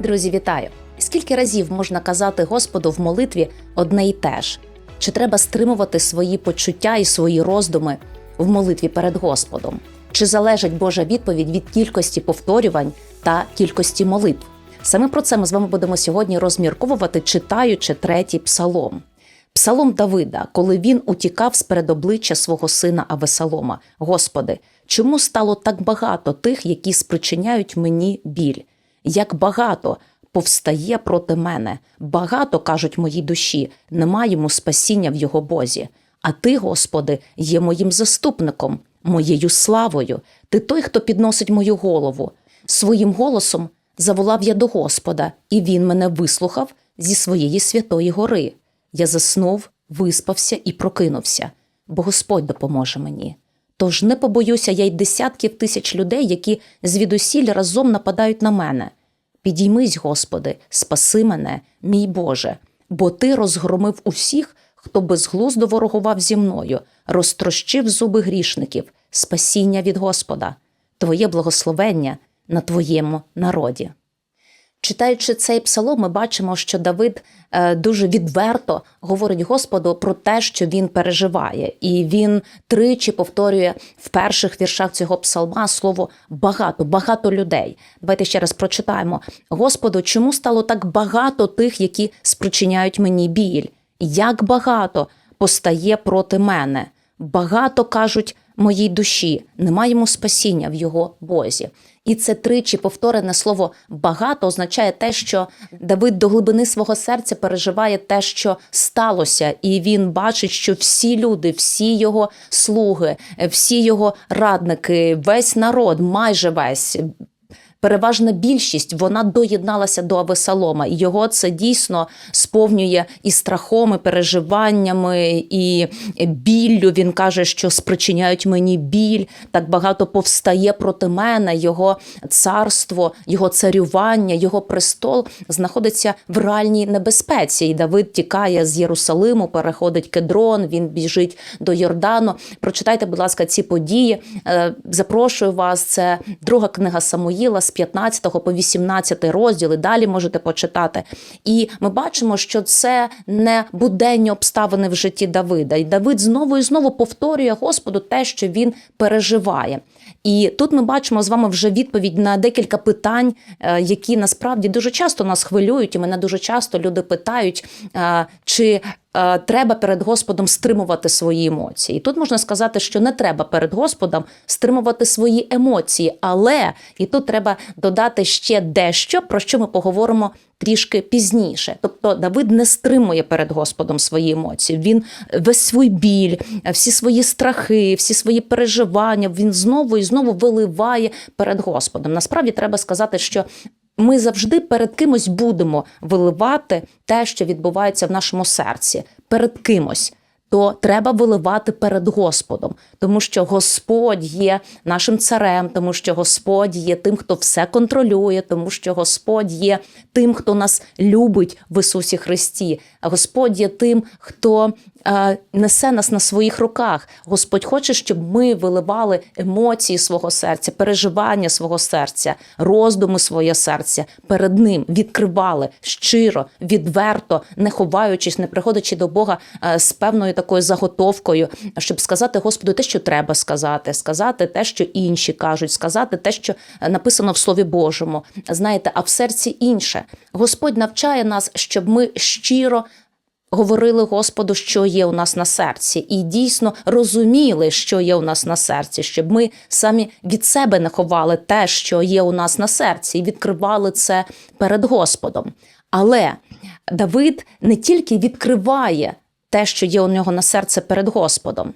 Друзі, вітаю! Скільки разів можна казати Господу в молитві одне й те ж? Чи треба стримувати свої почуття і свої роздуми в молитві перед Господом? Чи залежить Божа відповідь від кількості повторювань та кількості молитв? Саме про це ми з вами будемо сьогодні розмірковувати, читаючи третій псалом. Псалом Давида, коли він утікав з перед обличчя свого сина Авесалома. Господи, чому стало так багато тих, які спричиняють мені біль? Як багато повстає проти мене, багато кажуть моїй душі, нема йому спасіння в його Бозі. А ти, Господи, є моїм заступником, моєю славою. Ти той, хто підносить мою голову. Своїм голосом заволав я до Господа, і він мене вислухав зі своєї святої гори. Я заснув, виспався і прокинувся, бо Господь допоможе мені. Тож не побоюся я й десятків тисяч людей, які звідусіль разом нападають на мене. Підіймись, Господи, спаси мене, мій Боже, бо Ти розгромив усіх, хто безглуздо ворогував зі мною, розтрощив зуби грішників, спасіння від Господа, Твоє благословення на Твоєму народі. Читаючи цей псалом, ми бачимо, що Давид е, дуже відверто говорить Господу про те, що він переживає, і він тричі повторює в перших віршах цього псалма слово багато, багато людей. Давайте ще раз прочитаємо: Господу, чому стало так багато тих, які спричиняють мені біль? Як багато постає проти мене? Багато кажуть моїй душі, немає йому спасіння в його Бозі. І це тричі повторене слово багато означає те, що Давид до глибини свого серця переживає те, що сталося, і він бачить, що всі люди, всі його слуги, всі його радники, весь народ, майже весь. Переважна більшість вона доєдналася до Авесалома, і його це дійсно сповнює і страхом, і переживаннями, і біллю. Він каже, що спричиняють мені біль. Так багато повстає проти мене. Його царство, його царювання, його престол знаходиться в реальній небезпеці. І Давид тікає з Єрусалиму, переходить кедрон. Він біжить до Йордану. Прочитайте, будь ласка, ці події. Е, Запрошую вас. Це друга книга Самуїла з 15 по 18 розділ, і далі можете почитати. І ми бачимо, що це не буденні обставини в житті Давида. І Давид знову і знову повторює Господу те, що він переживає. І тут ми бачимо з вами вже відповідь на декілька питань, е, які насправді дуже часто нас хвилюють, і мене дуже часто люди питають, е, чи треба перед Господом стримувати свої емоції. І тут можна сказати, що не треба перед Господом стримувати свої емоції, але і тут треба додати ще дещо, про що ми поговоримо трішки пізніше. Тобто Давид не стримує перед Господом свої емоції. Він весь свій біль, всі свої страхи, всі свої переживання. Він знову і знову виливає перед Господом. Насправді треба сказати, що. Ми завжди перед кимось будемо виливати те, що відбувається в нашому серці, перед кимось. То треба виливати перед Господом, тому що Господь є нашим царем, тому що Господь є тим, хто все контролює, тому що Господь є тим, хто нас любить в Ісусі Христі. Господь є тим, хто несе нас на своїх руках. Господь хоче, щоб ми виливали емоції свого серця, переживання свого серця, роздуми своє серця перед Ним, відкривали щиро, відверто, не ховаючись, не приходячи до Бога е, з певною такою заготовкою, щоб сказати Господу те, що треба сказати, сказати те, що інші кажуть, сказати те, що написано в Слові Божому. Знаєте, а в серці інше. Господь навчає нас, щоб ми щиро. Говорили Господу, що є у нас на серці, і дійсно розуміли, що є у нас на серці, щоб ми самі від себе не ховали те, що є у нас на серці, і відкривали це перед Господом. Але Давид не тільки відкриває те, що є у нього на серце перед Господом.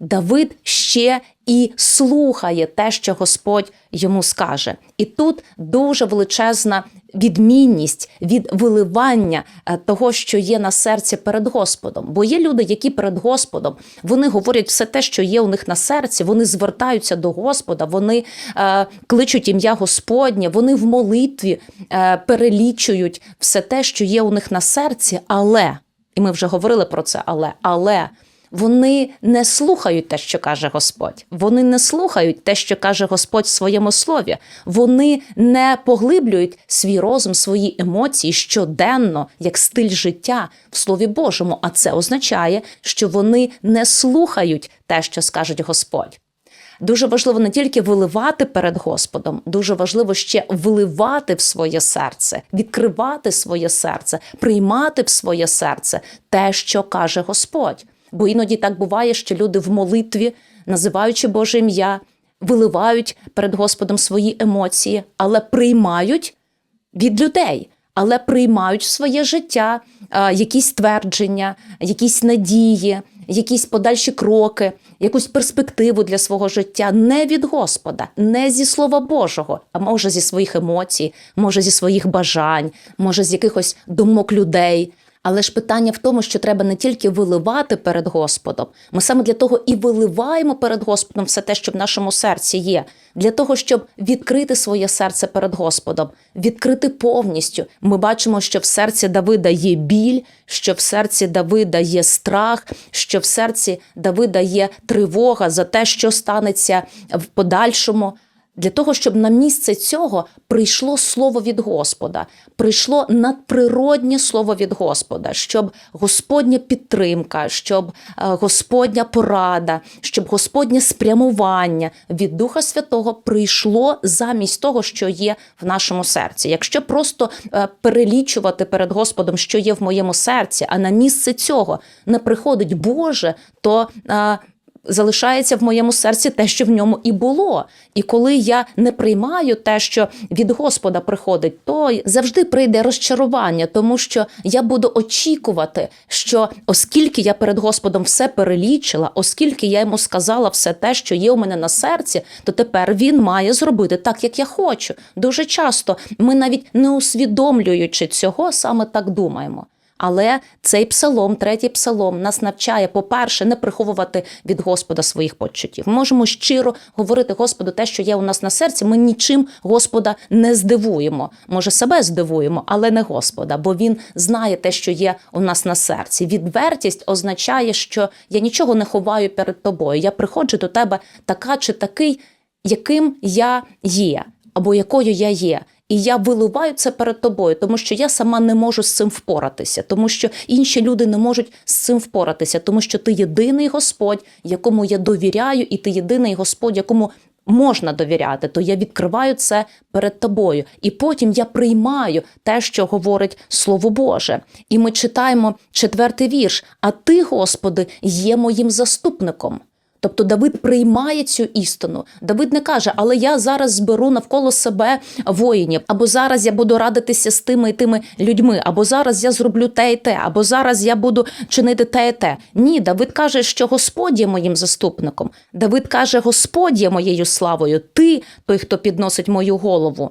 Давид ще і слухає те, що Господь йому скаже. І тут дуже величезна відмінність від виливання е, того, що є на серці перед Господом. Бо є люди, які перед Господом вони говорять все те, що є у них на серці, вони звертаються до Господа, вони е, кличуть ім'я Господнє, вони в молитві е, перелічують все те, що є у них на серці, але і ми вже говорили про це, але але вони не слухають те, що каже Господь. Вони не слухають те, що каже Господь в своєму слові. Вони не поглиблюють свій розум, свої емоції щоденно, як стиль життя в Слові Божому. А це означає, що вони не слухають те, що скаже Господь. Дуже важливо не тільки виливати перед Господом, дуже важливо ще виливати в своє серце, відкривати своє серце, приймати в своє серце те, що каже Господь. Бо іноді так буває, що люди в молитві, називаючи Боже ім'я, виливають перед Господом свої емоції, але приймають від людей. Але приймають в своє життя а, якісь твердження, якісь надії, якісь подальші кроки, якусь перспективу для свого життя не від Господа, не зі Слова Божого, а може зі своїх емоцій, може зі своїх бажань, може з якихось думок людей. Але ж питання в тому, що треба не тільки виливати перед Господом. Ми саме для того і виливаємо перед Господом все те, що в нашому серці є, для того, щоб відкрити своє серце перед Господом, відкрити повністю. Ми бачимо, що в серці Давида є біль, що в серці Давида є страх, що в серці Давида є тривога за те, що станеться в подальшому. Для того, щоб на місце цього прийшло слово від Господа, прийшло надприроднє слово від Господа, щоб Господня підтримка, щоб е, Господня порада, щоб Господнє спрямування від Духа Святого прийшло замість того, що є в нашому серці. Якщо просто е, перелічувати перед Господом, що є в моєму серці, а на місце цього не приходить Боже, то е, залишається в моєму серці те, що в ньому і було. І коли я не приймаю те, що від Господа приходить, то завжди прийде розчарування, тому що я буду очікувати, що оскільки я перед Господом все перелічила, оскільки я йому сказала все те, що є у мене на серці, то тепер він має зробити так, як я хочу. Дуже часто ми навіть не усвідомлюючи цього, саме так думаємо. Але цей псалом, третій псалом, нас навчає, по-перше, не приховувати від Господа своїх почуттів. Ми можемо щиро говорити Господу те, що є у нас на серці. Ми нічим Господа не здивуємо. Може, себе здивуємо, але не Господа, бо Він знає те, що є у нас на серці. Відвертість означає, що я нічого не ховаю перед тобою. Я приходжу до тебе така чи такий, яким я є, або якою я є. І я виливаю це перед тобою, тому що я сама не можу з цим впоратися, тому що інші люди не можуть з цим впоратися, тому що ти єдиний Господь, якому я довіряю, і ти єдиний Господь, якому можна довіряти. То я відкриваю це перед тобою, і потім я приймаю те, що говорить Слово Боже. І ми читаємо четвертий вірш: А ти, Господи, є моїм заступником. Тобто Давид приймає цю істину. Давид не каже, але я зараз зберу навколо себе воїнів, або зараз я буду радитися з тими і тими людьми, або зараз я зроблю те і те, або зараз я буду чинити те і те. Ні, Давид каже, що Господь є моїм заступником. Давид каже, Господь є моєю славою. Ти той, хто підносить мою голову.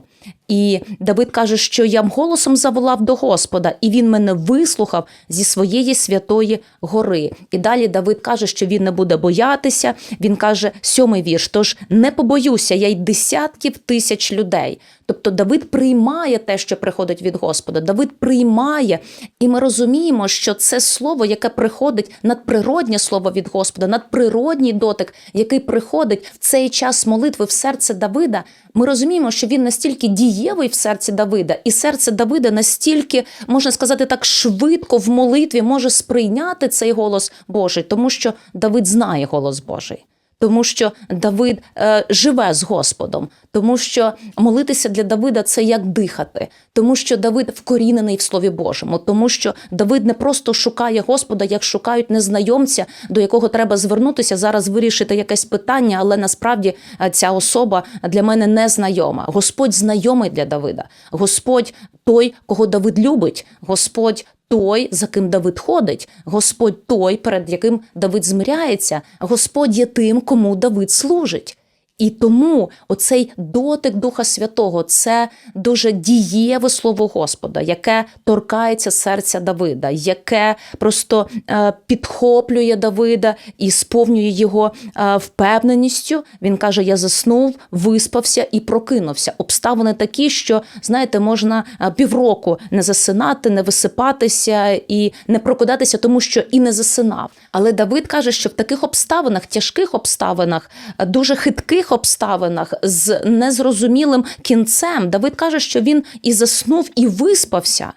І Давид каже, що я голосом заволав до Господа, і він мене вислухав зі своєї святої гори. І далі Давид каже, що він не буде боятися. Він каже, сьомий вірш: тож не побоюся, я й десятків тисяч людей. Тобто Давид приймає те, що приходить від Господа. Давид приймає, і ми розуміємо, що це слово, яке приходить надприроднє слово від Господа, надприродній дотик, який приходить в цей час молитви в серце Давида. Ми розуміємо, що він настільки дієвий в серці Давида, і серце Давида настільки, можна сказати, так швидко в молитві може сприйняти цей голос Божий, тому що Давид знає голос Божий. Тому що Давид е, живе з Господом, тому що молитися для Давида це як дихати, тому що Давид вкорінений в Слові Божому, тому що Давид не просто шукає Господа, як шукають незнайомця, до якого треба звернутися зараз, вирішити якесь питання, але насправді е, ця особа для мене не знайома. Господь знайомий для Давида. Господь той, кого Давид любить, Господь той, за ким Давид ходить, Господь той, перед яким Давид змиряється, Господь є тим, кому Давид служить. І тому оцей дотик Духа Святого це дуже дієве слово Господа, яке торкається серця Давида, яке просто е, підхоплює Давида і сповнює його е, впевненістю. Він каже: Я заснув, виспався і прокинувся. Обставини такі, що знаєте, можна е, півроку не засинати, не висипатися і не прокидатися, тому що і не засинав. Але Давид каже, що в таких обставинах, тяжких обставинах, дуже хитких обставинах з незрозумілим кінцем, Давид каже, що він і заснув, і виспався.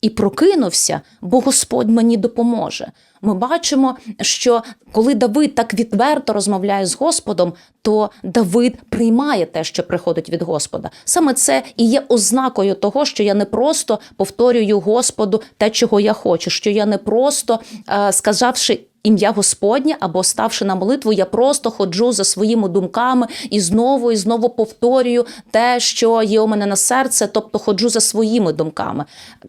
І прокинувся, бо Господь мені допоможе. Ми бачимо, що коли Давид так відверто розмовляє з Господом, то Давид приймає те, що приходить від Господа. Саме це і є ознакою того, що я не просто повторюю Господу те, чого я хочу, що я не просто е, сказавши. Ім'я Господнє або ставши на молитву, я просто ходжу за своїми думками і знову і знову повторюю те, що є у мене на серце, тобто ходжу за своїми думками.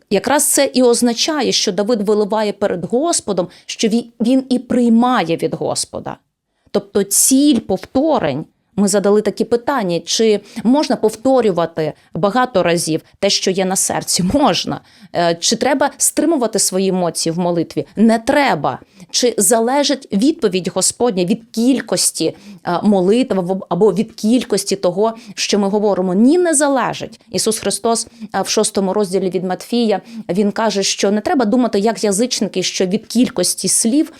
Якраз це і означає, що Давид виливає перед Господом, що він, і приймає від Господа. Тобто ціль повторень. Ми задали такі питання: чи можна повторювати багато разів те, що є на серці? Можна. Е, Чи треба стримувати свої емоції в молитві? Не треба. Чи залежить відповідь Господня від кількості е, молитв або- від кількості того, що ми говоримо? Ні, не залежить. Ісус Христос е, в шостому розділі від Матфія він каже, що не треба думати, як язичники, що від кількості слів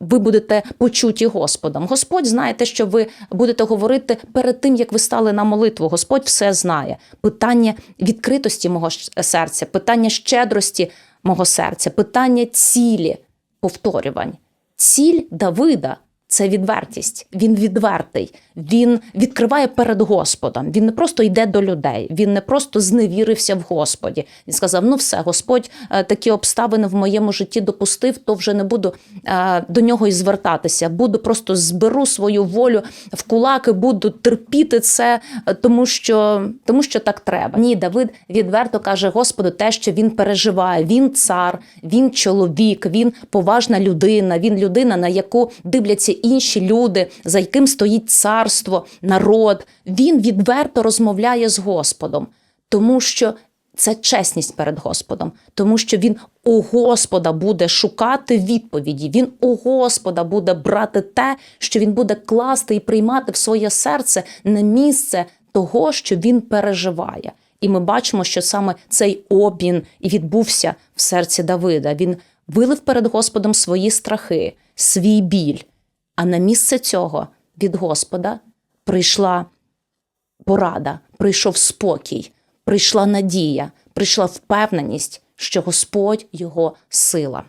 ви будете почуті Господом. Господь знає те, що ви будете говорити перед тим, як ви стали на молитву. Господь все знає. Питання відкритості мого серця, питання щедрості мого серця, питання цілі повторювань. Ціль Давида це відвертість. Він відвертий. Він відкриває перед Господом. Він не просто йде до людей. Він не просто зневірився в Господі. Він сказав: Ну, все, Господь е, такі обставини в моєму житті допустив, то вже не буду е, до нього і звертатися. Буду просто зберу свою волю в кулаки, буду терпіти це, е, тому що, тому що так треба. Ні, Давид відверто каже Господу те, що він переживає. Він цар, він чоловік, він поважна людина, він людина, на яку дивляться інші люди, за яким стоїть царство, народ. Він відверто розмовляє з Господом, тому що це чесність перед Господом, тому що він у Господа буде шукати відповіді. Він у Господа буде брати те, що він буде класти і приймати в своє серце на місце того, що він переживає. І ми бачимо, що саме цей обмін і відбувся в серці Давида. Він вилив перед Господом свої страхи, свій біль. А на місце цього від Господа прийшла порада, прийшов спокій, прийшла надія, прийшла впевненість, що Господь його сила.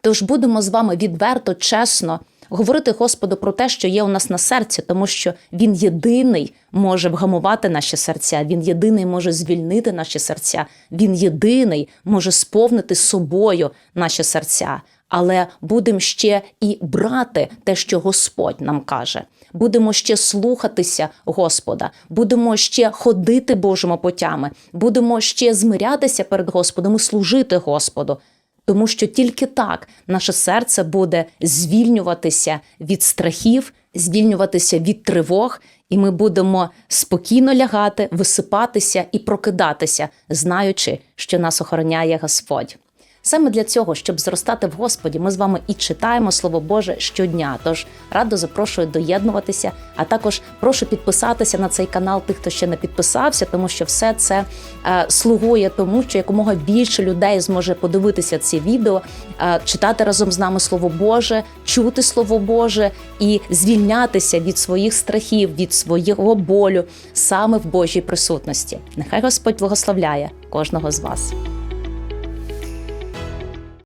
Тож будемо з вами відверто, чесно говорити Господу про те, що є у нас на серці, тому що Він єдиний може вгамувати наші серця, Він єдиний може звільнити наші серця, Він єдиний може сповнити собою наші серця. Але будемо ще і брати те, що Господь нам каже. Будемо ще слухатися Господа, будемо ще ходити Божими путями, будемо ще змирятися перед Господом і служити Господу. Тому що тільки так наше серце буде звільнюватися від страхів, звільнюватися від тривог, і ми будемо спокійно лягати, висипатися і прокидатися, знаючи, що нас охороняє Господь. Саме для цього, щоб зростати в Господі, ми з вами і читаємо Слово Боже щодня. Тож радо запрошую доєднуватися, а також прошу підписатися на цей канал тих, хто ще не підписався, тому що все це е, слугує тому, що якомога більше людей зможе подивитися ці відео, е, читати разом з нами Слово Боже, чути Слово Боже і звільнятися від своїх страхів, від свого болю саме в Божій присутності. Нехай Господь благословляє кожного з вас.